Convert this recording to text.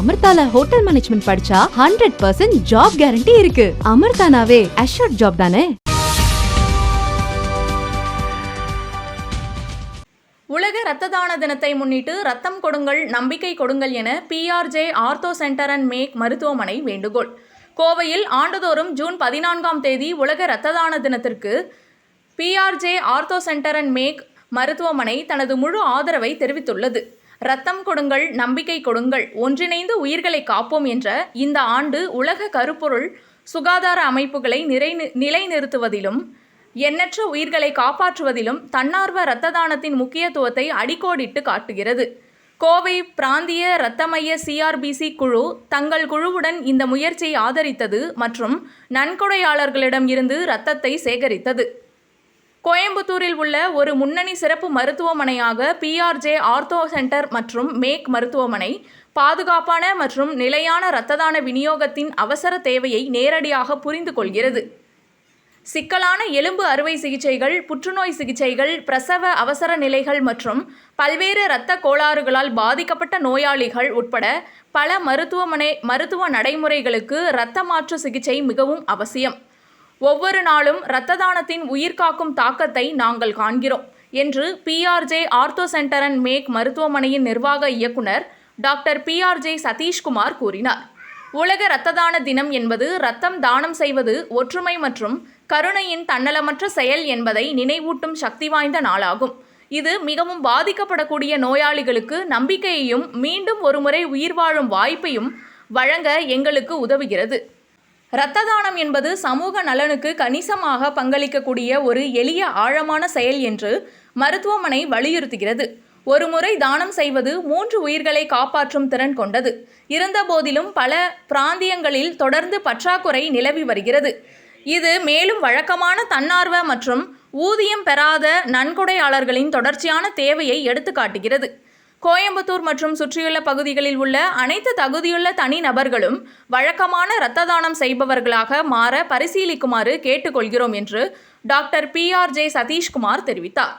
அமிர்தால hotel management படிச்சா hundred percent job guarantee இருக்கு. அமிர்தானாவே அஷ்யூர்ட் ஜாப் தானே? உலக இரத்த தான தினத்தை முன்னிட்டு ரத்தம் கொடுங்கள் நம்பிக்கை கொடுங்கள் என PRJ ortho centre and Mac மருத்துவமனை வேண்டுகோள். கோவையில் ஆண்டுதோறும் ஜூன் பதினான்காம் தேதி உலக இரத்த தான தினத்திற்கு PRJ ortho centre and Mac மருத்துவமனை தனது முழு ஆதரவை தெரிவித்துள்ளது. ரத்தம் கொடுங்கள் நம்பிக்கை கொடுங்கள் ஒன்றிணைந்து உயிர்களை காப்போம் என்ற இந்த ஆண்டு உலக கருப்பொருள் சுகாதார அமைப்புகளை நிறை நிலைநிறுத்துவதிலும் எண்ணற்ற உயிர்களை காப்பாற்றுவதிலும் தன்னார்வ இரத்த தானத்தின் முக்கியத்துவத்தை அடிக்கோடிட்டு காட்டுகிறது. கோவை பிராந்திய இரத்தமய சிஆர்பிசி குழு தங்கள் குழுவுடன் இந்த முயற்சியை ஆதரித்தது மற்றும் நன்கொடையாளர்களிடம் இருந்து இரத்தத்தை சேகரித்தது. கோயம்புத்தூரில் உள்ள ஒரு முன்னணி சிறப்பு மருத்துவமனையாக பிஆர்ஜே ஆர்த்தோ சென்டர் மற்றும் மேக் மருத்துவமனை பாதுகாப்பான மற்றும் நிலையான இரத்த தான விநியோகத்தின் அவசர தேவையை நேரடியாக புரிந்து கொள்கிறது. சிக்கலான எலும்பு அறுவை சிகிச்சைகள் புற்றுநோய் சிகிச்சைகள் பிரசவ அவசர நிலைகள் மற்றும் பல்வேறு இரத்த கோளாறுகளால் பாதிக்கப்பட்ட நோயாளிகள் உட்பட பல மருத்துவமனை மருத்துவ நடைமுறைகளுக்கு இரத்த மாற்று சிகிச்சை மிகவும் அவசியம். ஒவ்வொரு நாளும் இரத்த தானத்தின் உயிர்காக்கும் தாக்கத்தை நாங்கள் காண்கிறோம் என்று PRJ ortho centre and Mac மருத்துவமனையின் நிர்வாக இயக்குனர் டாக்டர் பிஆர்ஜே சதீஷ்குமார் கூறினார். உலக இரத்த தான தினம் என்பது இரத்தம் தானம் செய்வது ஒற்றுமை மற்றும் கருணையின் தன்னலமற்ற செயல் என்பதை நினைவூட்டும் சக்தி வாய்ந்த நாளாகும். இது மிகவும் பாதிக்கப்படக்கூடிய நோயாளிகளுக்கு நம்பிக்கையையும் மீண்டும் ஒருமுறை உயிர் வாழும் வாய்ப்பையும் வழங்க எங்களுக்கு உதவுகிறது. இரத்த தானம் என்பது சமூக நலனுக்கு கணிசமாக பங்களிக்கக்கூடிய ஒரு எளிய ஆழமான செயல் என்று மருத்துவமனை வலியுறுத்துகிறது. ஒரு முறை தானம் செய்வது மூன்று உயிர்களை காப்பாற்றும் திறன் கொண்டது. இருந்தபோதிலும் பல பிராந்தியங்களில் தொடர்ந்து பற்றாக்குறை நிலவி வருகிறது. இது மேலும் வழக்கமான தன்னார்வ மற்றும் ஊதியம் பெறாத நன்கொடையாளர்களின் தொடர்ச்சியான தேவையை எடுத்துக்காட்டுகிறது. கோயம்புத்தூர் மற்றும் சுற்றியுள்ள பகுதிகளில் உள்ள அனைத்து தகுதியுள்ள தனிநபர்களும் வழக்கமான இரத்த தானம் செய்பவர்களாக மாற பரிசீலிக்குமாறு கேட்டுக்கொள்கிறோம் என்று doctor P R J Sathishkumar தெரிவித்தார்.